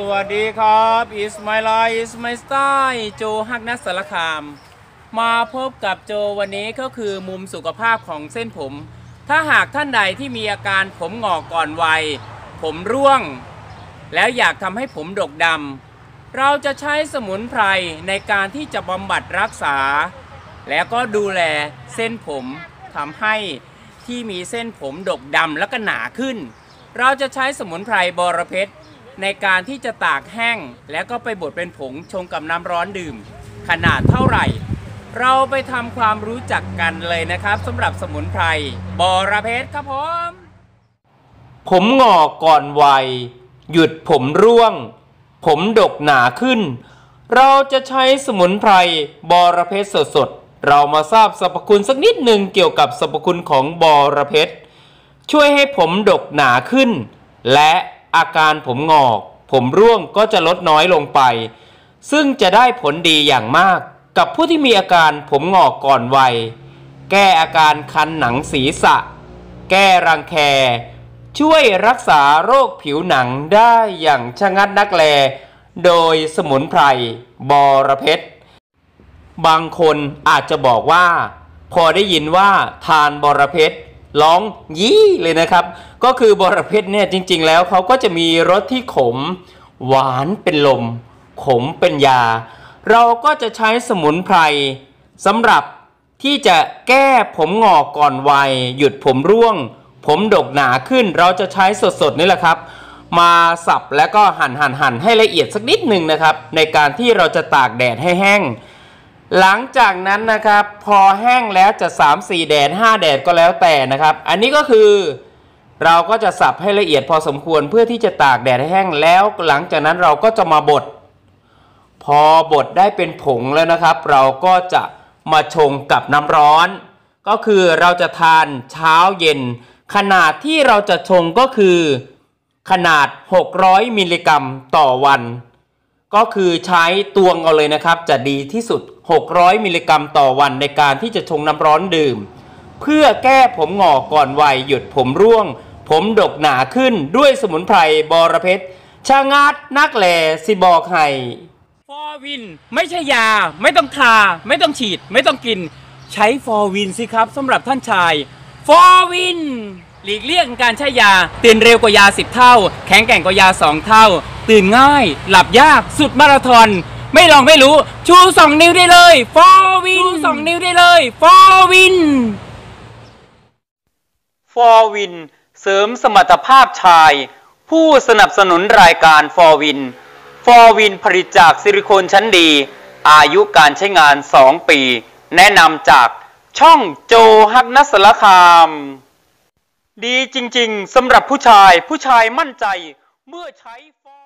สวัสดีครับ Is My Life Is My Style โจฮักนัสสารคาม มาพบกับโจวันนี้ก็คือมุมสุขภาพของเส้นผม ถ้าหากท่านใดที่มีอาการผมหงอกก่อนวัย ผมร่วง แล้วอยากทำให้ผมดกดำเราจะใช้สมุนไพรในการที่จะบำบัดรักษา แล้วก็ดูแลเส้นผมทำให้ที่มีเส้นผมดกดำแล้วก็หนาขึ้น เราจะใช้สมุนไพรบอระเพ็ด ในการที่จะตากแห้ง แล้วก็ไปบดเป็นผงชงกับน้ำร้อนดื่ม ขนาดเท่าไหร่ เราไปทำความรู้จักกันเลยนะครับสำหรับสมุนไพรบอระเพ็ดครับผมผมงอกก่อนวัย หยุดผมร่วง ผมดกหนาขึ้น เราจะใช้สมุนไพรบอระเพ็ดสดๆ เรามาทราบสรรพคุณสักนิดหนึ่งเกี่ยวกับสรรพคุณของบอระเพ็ดช่วยให้ผมดกหนาขึ้น และ อาการผมงอก ผมร่วงก็จะลดน้อยลงไป ซึ่งจะได้ผลดีอย่างมาก กับผู้ที่มีอาการผมงอกก่อนวัย แก้อาการคันหนังศีรษะ แก้รังแค ช่วยรักษาโรคผิวหนังได้อย่างชะงัดนักแล โดยสมุนไพรบอระเพ็ดบางคนอาจจะบอกว่า พอได้ยินว่าทานบอระเพ็ด ร้องยี่เลยนะครับ ก็คือบอระเพ็ดเนี่ยจริง ๆ แล้วเขาก็จะมีรสที่ขม หวานเป็นลม ขมเป็นยา เราก็จะใช้สมุนไพรสำหรับที่จะแก้ผมงอกก่อนวัย หยุดผมร่วง ผมดกหนาขึ้น เราจะใช้สดๆนี่แหละครับ มาสับแล้วก็หั่นหั่นหั่นให้ละเอียดสักนิดหนึ่งนะครับ ในการที่เราจะตากแดดให้แห้ง หลังจากนั้นนะครับพอแห้งแล้วจะ 3 4 แดด 5 แดดก็แล้วแต่นะครับ อันนี้ก็คือเราก็จะสับให้ละเอียดพอสมควรเพื่อที่จะตากแดดให้แห้งแล้ว หลังจากนั้นเราก็จะมาบด พอบดได้เป็นผงแล้วนะครับ เราก็จะมาชงกับน้ำร้อน ก็คือเราจะทานเช้าเย็น ขนาดที่เราจะชงก็คือขนาด 600 มิลลิกรัมต่อวัน ก็คือใช้ตวงเอาเลยนะครับ จะดีที่สุด 600 มิลลิกรัมต่อวันในการที่จะชงน้ำร้อนดื่ม เพื่อแก้ผมหงอกก่อนวัยหยุดผมร่วง ผมดกหนาขึ้นด้วยสมุนไพรบอระเพ็ดชางัดนักแหลสิบอกให้ฟอร์วินไม่ใช่ยา ไม่ต้องทา ไม่ต้องฉีด ไม่ต้องกิน ใช้ฟอร์วินสิครับสำหรับท่านชายฟอร์วินหลีกเลี่ยงการใช้ยาตื่นเร็วกว่ายา 10 เท่า แข็งแกร่งกว่ายา 2 เท่า ตื่นง่าย หลับยากสุดมาราธอนไม่ลองไม่รู้ ชู2นิ้วได้เลยฟอร์วิน2นิ้วได้เลยฟอร์วินฟอร์วินเสริมสมรรถภาพชาย ผู้สนับสนุนรายการฟอร์วินฟอร์วินผลิตจากซิลิโคนชั้นดี อายุการใช้งาน 2 ปี แนะนำจากช่องโจฮักนัสละคาม ดีจริงๆสำหรับผู้ชายผู้ชายมั่นใจเมื่อใช้ฟอร์